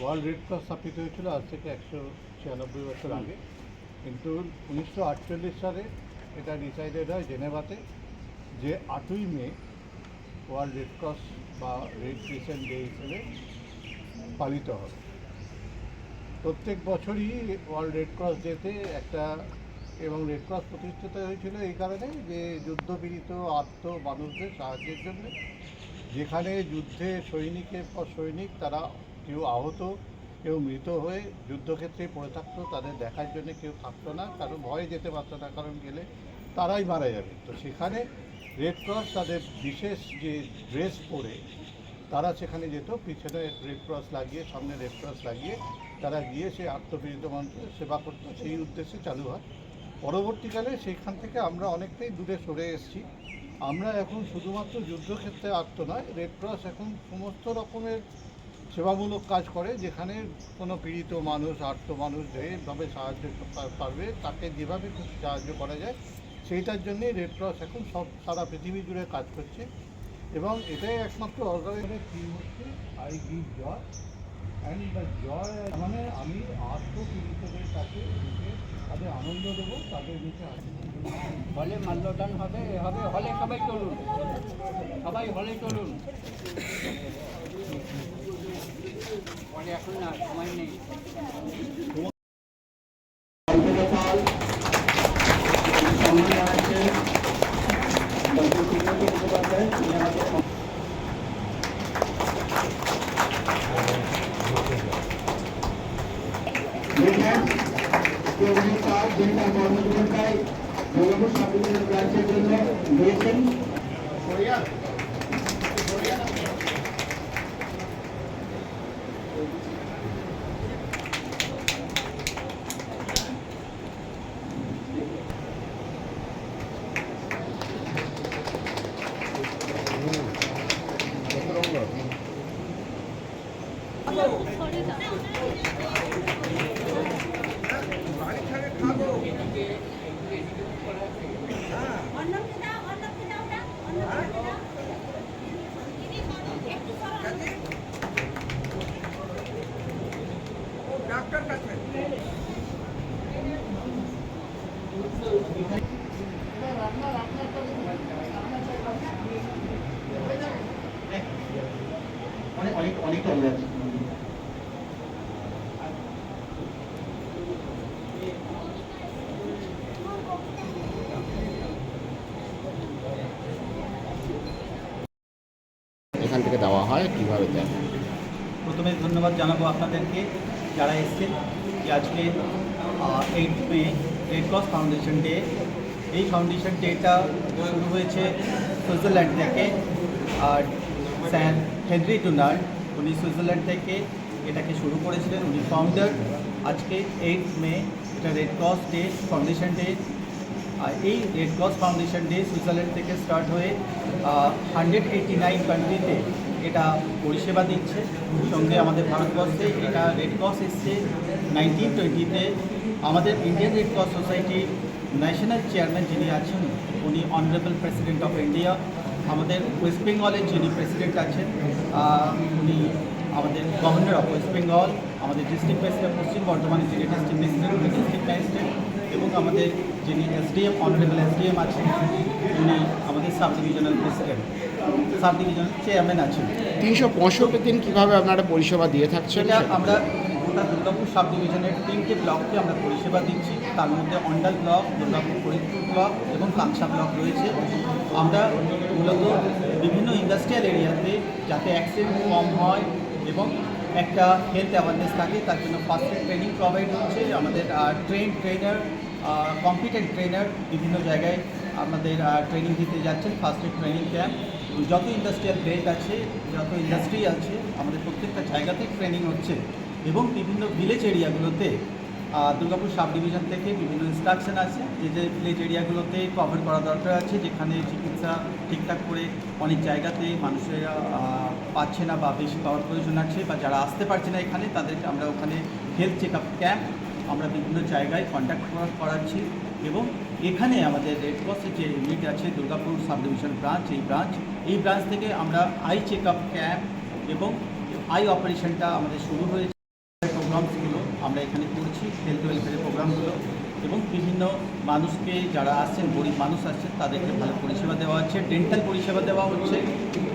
World Red cross স্থাপিত হয়েছিল আজ থেকে একশো ছিয়ানব্বই বছর আগে। কিন্তু উনিশশো আটচল্লিশ সালে এটা ডিসাইডেড হয় জেনেভাতে যে আটই মে ওয়ার্ল্ড রেড ক্রস বা রেড ক্রিসেন্ট ডে হিসেবে পালিত হবে। প্রত্যেক বছরই ওয়ার্ল্ড রেড ক্রস ডেতে একটা এবং রেড ক্রস প্রতিষ্ঠিত হয়েছিল এই কারণে যে যুদ্ধপীড়িত আত্ম মানুষদের সাহায্যের জন্য, যেখানে যুদ্ধে সৈনিকের পর সৈনিক তারা কেউ আহত, কেউ মৃত হয়ে যুদ্ধক্ষেত্রে পড়ে থাকতো, তাদের দেখার জন্য কেউ থাকতো না কারণ ভয়ে যেতে পারতো না, কারণ গেলে তারাই মারা যাবে। তো সেখানে রেড ক্রস তাদের বিশেষ যে ড্রেস পরে তারা সেখানে যেত, পিছনে রেড ক্রস লাগিয়ে, সামনে রেড ক্রস লাগিয়ে তারা গিয়ে সেই আত্মপীড়িত মানুষের সেবা করতো। সেই উদ্দেশ্যে চালু হয়। পরবর্তীকালে সেখান থেকে আমরা অনেকটাই দূরে সরে এসেছি। আমরা এখন শুধুমাত্র যুদ্ধক্ষেত্রে আত্ম নয় রেড ক্রস এখন সমস্ত রকমের সেবামূলক কাজ করে, যেখানে কোনো পীড়িত মানুষ আর্ত মানুষ যেভাবে সাহায্য পারবে, তাকে যেভাবে খুশি সাহায্য করা যায়, সেইটার জন্যই রেড ক্রস এখন সব সারা পৃথিবী জুড়ে কাজ করছে। এবং এটাই একমাত্র অর্গানাইজের থিম হচ্ছে? I give joy and the joy মানে আমি তাদের আনন্দ দেবো, তাদের হাসি হলে মাল্যদান হবে হবে, হলে সবাই চলুন। সবাই হলে চলুন। পরে এখন না সময় নেই। দেখেন চৌধুরী সাহেব যেটা কর্মজীবনটাই দুর্গাপুর সাবডিভিশন ব্রাঞ্চের জন্য দিয়েছেন অনেক অনেক অনেক চলে এখান থেকে দেওয়া হয় কীভাবে দেয় প্রথমে ধন্যবাদ জানাব আপনাদেরকে। যারা এসছেন যে আজকে eight May Red Cross foundation day এই ফাউন্ডেশন ডেটা শুরু হয়েছে সুইজারল্যান্ড থেকে আর স্যার হেনরি ডোনাল্ড উনি সুইজারল্যান্ড থেকে এটাকে শুরু করেছিলেন উনি ফাউন্ডার আজকে এইট মে এটা Red Cross day foundation day আর এই Red Cross foundation day Switzerland থেকে স্টার্ট হয়ে হান্ড্রেড এইটি নাইন কান্ট্রিতে এটা পরিষেবা দিচ্ছে। সঙ্গে আমাদের ভারতবর্ষে এটা রেড ক্রস এসছে। নাইনটিন টোয়েন্টিতে আমাদের Indian Red Cross Society national chairman যিনি আছেন, উনি অনারেবল প্রেসিডেন্ট অফ ইন্ডিয়া আমাদের ওয়েস্ট বেঙ্গলের যিনি প্রেসিডেন্ট আছেন উনি আমাদের গভর্নর অফ ওয়েস্ট বেঙ্গল আমাদের ডিস্ট্রিক্ট প্রেসিডেন্ট পশ্চিম বর্ধমানের যিনি ডিস্ট্রিক্ট প্রেসিডেন্ট উনি ডিস্ট্রিক্ট ম্যাজিস্ট্রেট এবং আমাদের যিনি এসডিএম অনারেবল এসডিএম আছেন, উনি আমাদের sub divisional president sub divisional chairman আছেন। তিনশো পঁয়ষট্টি দিন কীভাবে আপনারা পরিষেবা দিয়ে থাকছেন আমরা গোটা দুর্গাপুর সাব ডিভিশনের তিনটে ব্লককে আমরা পরিষেবা দিচ্ছি। তার মধ্যে অন্ডাল ব্লক দুর্গাপুর ফরিদপুর ব্লক এবং কাংসা ব্লক রয়েছে। আমরা মূলত বিভিন্ন ইন্ডাস্ট্রিয়াল এরিয়াতে যাতে অ্যাক্সিডেন্ট কম হয় এবং একটা হেলথ অ্যাওয়ারনেস থাকে তার জন্য ফার্স্ট এড ট্রেনিং প্রোভাইড হচ্ছে। আমাদের ট্রেন ট্রেনার কম্পিটেন্ট ট্রেনার বিভিন্ন জায়গায় আমাদের ট্রেনিং দিতে যাচ্ছেন ফার্স্ট এড ট্রেনিং ক্যাম্প যত ইন্ডাস্ট্রিয়াল বেল্ট আছে, যত ইন্ডাস্ট্রি আছে, আমাদের প্রত্যেকটা জায়গাতেই ট্রেনিং হচ্ছে এবং বিভিন্ন ভিলেজ এরিয়াগুলোতে দুর্গাপুর সাব ডিভিশন থেকে বিভিন্ন ইনস্ট্রাকশন আছে। যে যে ভিলেজ এরিয়াগুলোতে কভার করা দরকার আছে, যেখানে চিকিৎসা ঠিকঠাক করে অনেক জায়গাতে মানুষেরা পাচ্ছে না বা বেশি পাওয়ার প্রয়োজন আছে বা যারা আসতে পারছে না এখানে, তাদেরকে আমরা ওখানে হেলথ চেক আপ ক্যাম্প আমরা বিভিন্ন জায়গায় কন্ট্যাক্ট করাচ্ছি এবং এখানে আমাদের রেড ক্রসের যে ইউনিট আছে, দুর্গাপুর সাব ডিভিশন ব্রাঞ্চ এই ব্রাঞ্চ এই ব্রাঞ্চ থেকে আমরা আই চেক আপ ক্যাম্প এবং আই অপারেশনটা আমাদের শুরু হয়েছে। প্রোগ্রামসগুলো আমরা এখানে করছি হেলথ ওয়েলফেয়ারের প্রোগ্রামগুলো এবং বিভিন্ন মানুষকে যারা আসছেন, গরিব মানুষ আসছেন, তাদেরকে ভালো পরিষেবা দেওয়া হচ্ছে ডেন্টাল পরিষেবা দেওয়া হচ্ছে।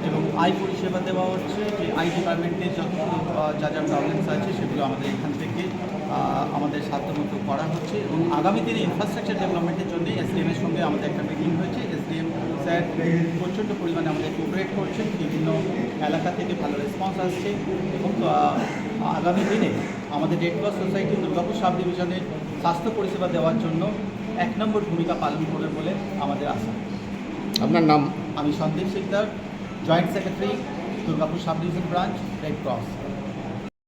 এবং আই পরিষেবা দেওয়া হচ্ছে যে আই ডিপার্টমেন্টে যত যা যা প্রবলেমস আছে সেগুলো আমাদের এখান থেকে আমাদের সাধ্যমতো করা হচ্ছে এবং আগামী দিনে ইনফ্রাস্ট্রাকচার ডেভেলপমেন্টের জন্য এসডিএম এর সঙ্গে আমাদের একটা মিটিং হয়েছে। এসডিএম স্যার প্রচণ্ড পরিমাণে আমাদের কোঅপারেট করছেন বিভিন্ন এলাকা থেকে ভালো রেসপন্স আসছে এবং আগামী দিনে আমাদের Red Cross Society Durgapur sub ডিভিশনে স্বাস্থ্য পরিষেবা দেওয়ার জন্য এক নম্বর ভূমিকা পালন করবে বলে আমাদের আশা। আপনার নাম? আমি Sandip Sikdar joint secretary Durgapur sub division branch Red Cross